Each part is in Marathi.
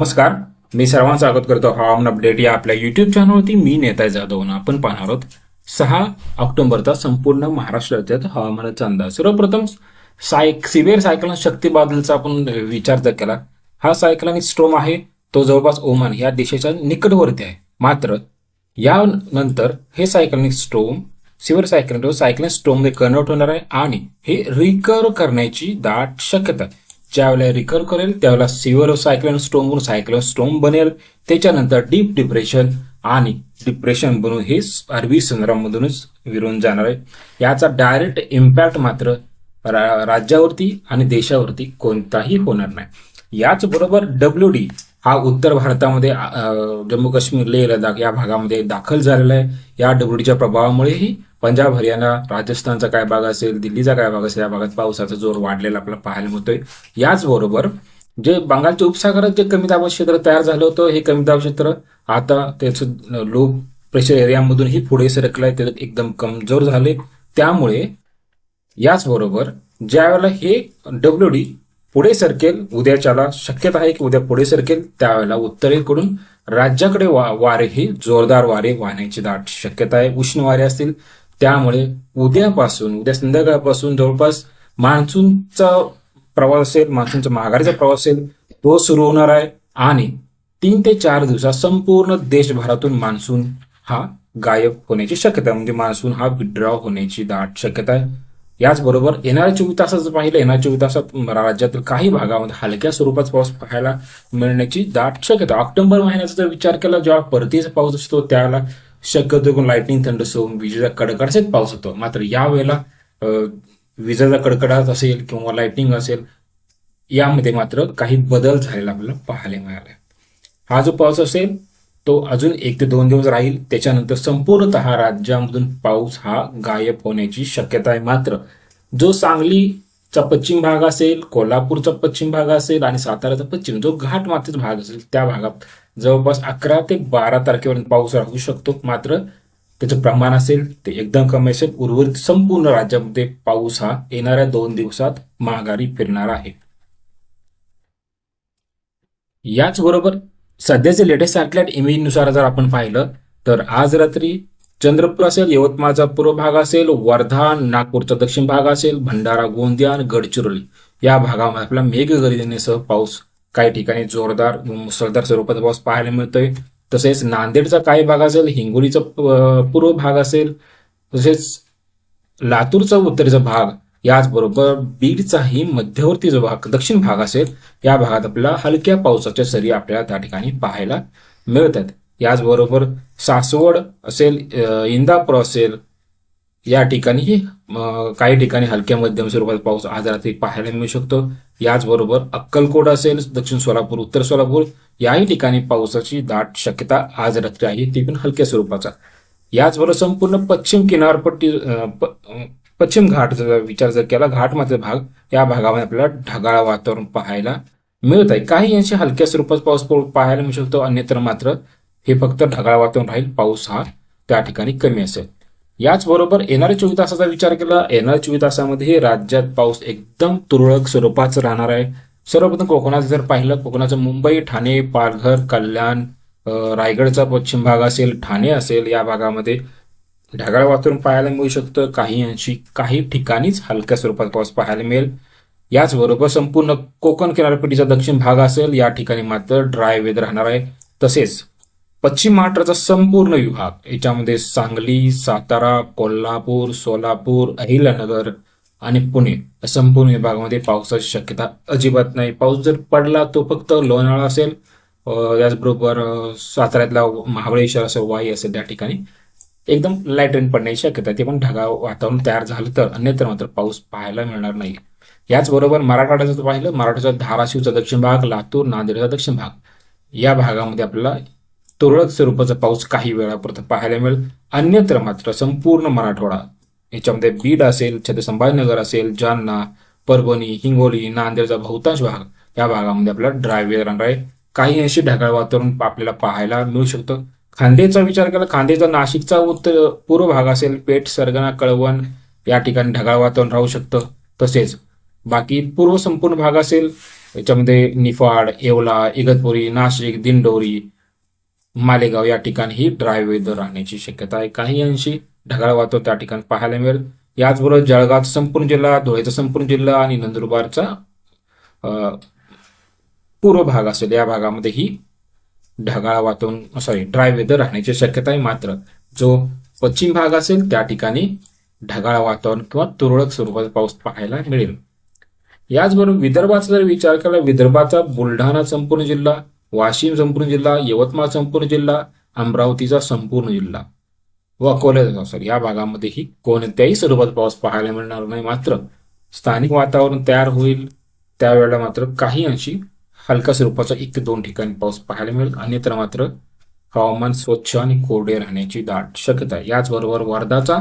नमस्कार. मी सर्वांचं स्वागत करतो. हवामान अपडेट या आपल्या युट्यूब चॅनलवरती मी नेता जाधव आपण पाहणार आहोत सहा ऑक्टोबरचा संपूर्ण महाराष्ट्र राज्यात हवामानाचा अंदाज. सर्वप्रथम सायक सिव्हिअर सायक्लोन शक्तीबद्दलचा आपण विचार जर केला हा सायक्लॉनिक स्ट्रोम आहे तो जवळपास ओमान या देशाच्या निकटवरती आहे. मात्र यानंतर हे cyclonic storm severe cyclone cyclonic स्ट्रोममध्ये convert होणार आहे आणि हे रिकव्हर करण्याची दाट शक्यता आहे. ज्यावेळेला रिकव्हर करेल त्यावेळेला सिव्हिअर सायक्लोन स्टोमवरून सायक्लोन स्टोम बनेल. त्याच्यानंतर डीप डिप्रेशन आणि डिप्रेशन बनून हे अरबी समुद्रामधूनच विरून जाणार आहे. याचा डायरेक्ट इम्पॅक्ट मात्र रा- राज्यावरती आणि देशावरती कोणताही होणार नाही. याचबरोबर डब्ल्यू डी हा उत्तर भारतामध्ये जम्मू काश्मीर लेह लडाख या भागामध्ये दाखल झालेला आहे. या डबडीच्या प्रभावामुळेही पंजाब हरियाणा राजस्थानचा काय भाग असेल दिल्लीचा काय भाग असेल या भागात पावसाचा जोर वाढलेला आपल्याला पाहायला मिळतोय. याचबरोबर जे बंगालच्या उपसागरात जे कमी दाब क्षेत्र तयार झालं होतं हे कमी दाब क्षेत्र आता त्याचं लो प्रेशर एरियामधूनही पुढे सरकलंय. ते एकदम कमजोर झाले त्यामुळे याचबरोबर ज्यावेळेला हे डब्ल्यू डी पुढे सरकेल उद्याच्याला शक्यता आहे की उद्या पुढे सरकेल त्यावेळेला उत्तरेकडून राज्याकडे वा वारे हे जोरदार वारे वाहण्याची दाट शक्यता आहे. उष्ण वारे असतील त्यामुळे उद्यापासून उद्या संध्याकाळपासून जवळपास मान्सूनचा प्रवास असेल मान्सूनचा माघारीचा प्रवास असेल तो सुरू होणार आहे. आणि तीन ते चार दिवसात संपूर्ण देशभरातून मान्सून हा गायब होण्याची शक्यता म्हणजे मान्सून हा विड्रॉ होण्याची दाट शक्यता आहे. याचबरोबर येणाऱ्या चोवीस तासात जर पाहिलं येणाऱ्या चोवीस तासात राज्यातील काही भागामध्ये हलक्या स्वरूपात पाऊस पाहायला मिळण्याची दाट शक्यता. ऑक्टोबर महिन्याचा जर विचार केला जेव्हा परतीचा पाऊस असतो त्यावेळेला शक्यतो करून लाईटनिंग थंडसोन विजेचा कडकडासहित पाऊस होतो. मात्र यावेळेला वेळेला विजेचा कडकडाट असेल किंवा लाईटनिंग असेल यामध्ये मात्र काही बदल झालेला आपल्याला पाहायला मिळाला हा जो पाऊस असेल तो अजून एक ते दोन दिवस राहील. त्याच्यानंतर संपूर्णतः राज्यामधून पाऊस हा गायब होण्याची शक्यता आहे मात्र. जो सांगलीचा पश्चिम भाग असेल कोल्हापूरचा पश्चिम भाग असेल आणि साताराचा पश्चिम जो घाट मातीचा भाग असेल त्या भागात जवळपास अकरा ते बारा तारखेपर्यंत पाऊस राहू शकतो. मात्र त्याचं प्रमाण असेल ते एकदम कमी असेल. उर्वरित संपूर्ण राज्यामध्ये पाऊस हा येणाऱ्या दोन दिवसात माघारी फिरणार आहे. याचबरोबर सध्याचे लेटेस्ट सॅटेलाइट इमेजनुसार जर आपण पाहिलं तर आज रात्री चंद्रपूर असेल यवतमाळचा पूर्व भाग असेल वर्धा नागपूरचा दक्षिण भाग असेल भंडारा गोंदिया आणि गडचिरोली. या भागामध्ये आपल्याला मेघगर्जनेसह पाऊस काही ठिकाणी जोरदार मुसळधार स्वरूपाचा पाऊस पाहायला मिळतोय. तसेच नांदेडचा काही भाग असेल हिंगोलीचा पूर्व भाग असेल तसेच लातूरचा उत्तरेचा भाग याचबरोबर बीडचाही मध्यवर्ती जो भाग दक्षिण भाग असेल या भागात आपल्याला हलक्या पावसाच्या सरी आपल्याला त्या ठिकाणी पाहायला मिळतात. याचबरोबर सासवड असेल इंदापूर असेल या ठिकाणीही काही ठिकाणी हलक्या मध्यम स्वरूपात पाऊस आज रात्री पाहायला मिळू शकतो. याचबरोबर अक्कलकोट असेल दक्षिण सोलापूर उत्तर सोलापूर याही ठिकाणी पावसाची दाट शक्यता आज रात्री आहे ती पण हलक्या स्वरूपाचा. याचबरोबर संपूर्ण पश्चिम किनारपट्टी पश्चिम घाट जर विचार जर केला घाटमधला भाग या भागामध्ये आपल्याला ढगाळ वातावरण पाहायला मिळत आहे. काही अंशी हलक्या स्वरूपात पाऊस पाहायला मिळू शकतो अन्यत्र मात्र हे फक्त ढगाळ वातावरण राहील पाऊस हा त्या ठिकाणी कमी असेल. याचबरोबर येणाऱ्या चोवीस तासाचा विचार केला येणाऱ्या चोवीस तासामध्ये राज्यात पाऊस एकदम तुरळक स्वरूपाचं राहणार आहे. सर्वप्रथम कोकणात जर पाहिलं कोकणाचं मुंबई ठाणे पालघर कल्याण रायगडचा पश्चिम भाग असेल ठाणे असेल या भागामध्ये ढगाळ वातावरण पाहायला मिळू शकतं. काही अंशी काही ठिकाणीच हलक्या स्वरूपात पाऊस पाहायला मिळेल. याचबरोबर संपूर्ण कोकण किनारपट्टीचा दक्षिण भाग असेल या ठिकाणी मात्र ड्राय वेदर राहणार आहे. तसेच पश्चिम महाराष्ट्राचा संपूर्ण विभाग याच्यामध्ये सांगली सातारा कोल्हापूर सोलापूर अहिल्यानगर आणि पुणे या संपूर्ण विभागामध्ये पावसाची शक्यता अजिबात नाही. पाऊस जर पडला तो फक्त लोणावळा असेल त्याचबरोबर साताऱ्यातला महाबळेश्वर असेल वाई असेल त्या ठिकाणी एकदम लाइट रेन पडण्याची शक्यता ते पण ढगाळ वातावरण तयार झालं तर अन्यत्र मात्र पाऊस पाहायला मिळणार नाही. याचबरोबर मराठवाड्याचं पाहिलं मराठवाड्याचा धाराशिवचा दक्षिण भाग लातूर नांदेडचा दक्षिण भाग या भागामध्ये आपल्याला तुरळक स्वरूपाचा पाऊस काही वेळापुरता पाहायला मिळेल. अन्यत्र मात्र संपूर्ण मराठवाडा. याच्यामध्ये बीड असेल छत्रपती संभाजीनगर असेल जालना परभणी हिंगोली नांदेडचा बहुतांश भाग या भागामध्ये आपल्याला ड्राय वेदर राहणार आहे. काही अंशी ढगाळ वातावरण आपल्याला पाहायला मिळू शकतं. खांदेचा विचार केला खांदेचा नाशिकचा उत्तर पूर्व भाग असेल पेठ सरगणा कळवण या ठिकाणी ढगाळ वातावरण राहू शकतं. तसेच बाकी पूर्व संपूर्ण भाग असेल याच्यामध्ये निफाड येवला इगतपुरी नाशिक दिंडोरी मालेगाव या ठिकाणी ही ड्राय वेदर राहण्याची शक्यता आहे. काही अंशी ढगाळ वातावरण त्या ठिकाणी पाहायला मिळेल. याचबरोबर जळगावचा संपूर्ण जिल्हा धुळेचा संपूर्ण जिल्हा आणि नंदुरबारचा पूर्व भाग असेल. या भागामध्ये ही ढगाळ वातावरण सॉरी ड्राय वेदर राहण्याची शक्यता आहे मात्र. जो पश्चिम भाग असेल त्या ठिकाणी ढगाळ वातावरण किंवा तुरळक स्वरूपाचा पाऊस पाहायला मिळेल. याचबरोबर विदर्भाचा जर विचार केला विदर्भाचा बुलढाणा संपूर्ण जिल्हा वाशिम संपूर्ण जिल्हा यवतमाळ संपूर्ण जिल्हा अमरावतीचा संपूर्ण जिल्हा व अकोल्याचा सर या भागामध्येही कोणत्याही स्वरूपात पाऊस पाहायला मिळणार नाही. मात्र स्थानिक वातावरण तयार होईल. त्यावेळेला मात्र काही अंशी हलका स्वरूपाचा एक ते दोन ठिकाणी पाऊस पाहायला मिळेल. अन्यत्र मात्र हवामान स्वच्छ आणि कोरडे राहण्याची दाट शक्यता आहे. याचबरोबर वर्धाचा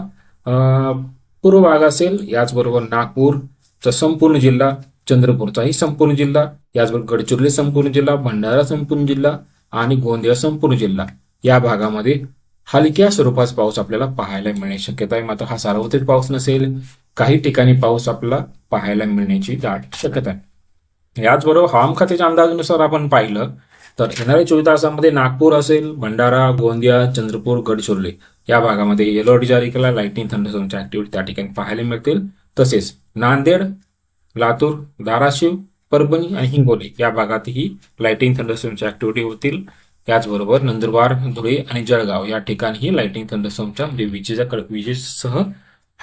पूर्व भाग असेल. याचबरोबर नागपूरचा संपूर्ण जिल्हा चंद्रपूरचाही संपूर्ण जिल्हा याचबरोबर गडचिरोली संपूर्ण जिल्हा भंडारा संपूर्ण जिल्हा आणि गोंदिया संपूर्ण जिल्हा. या भागामध्ये हलक्या स्वरूपाचा पाऊस आपल्याला पाहायला मिळण्याची शक्यता आहे. मात्र हा सार्वत्रिक पाऊस नसेल काही ठिकाणी पाऊस आपल्याला पाहायला मिळण्याची दाट शक्यता आहे. याचबरोबर हवामान खात्याच्या अंदाजानुसार आपण पाहिलं तर येणाऱ्या चोवीस तासामध्ये नागपूर असेल भंडारा गोंदिया चंद्रपूर गडचिरोली या भागामध्ये येलो अलर्ट जारी केला. लाईटनिंग थंडरस्टॉर्मच्या ऍक्टिव्हिटी त्या ठिकाणी पाहायला मिळतील. तसेच नांदेड लातूर धाराशिव परभणी आणि हिंगोली या भागातही लाईटिंग थंडरस्टॉर्मच्या ऍक्टिव्हिटी होतील. त्याचबरोबर नंदुरबार धुळे आणि जळगाव या ठिकाणीही लाईटिंग थंडरस्टॉर्मच्या म्हणजे विजेच्या कडक विजेसह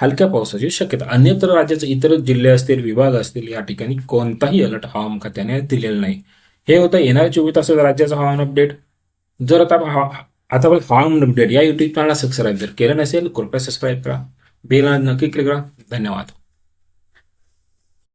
हलक्या पावसाची शक्यता. अन्यत्र राज्याचे इतर जिल्हे असतील विभाग असतील या ठिकाणी कोणताही अलर्ट हवामान खात्याने दिलेला नाही. हे होतं येणाऱ्या चोवीस तासाचं राज्याचं हवामान अपडेट जर आता हा- आता आपण हवामान अपडेट या युट्यूब चॅनलला सबस्क्राईब जर केलं नसेल कृपया सबस्क्राईब करा. बेल नक्की क्लिक करा. धन्यवाद.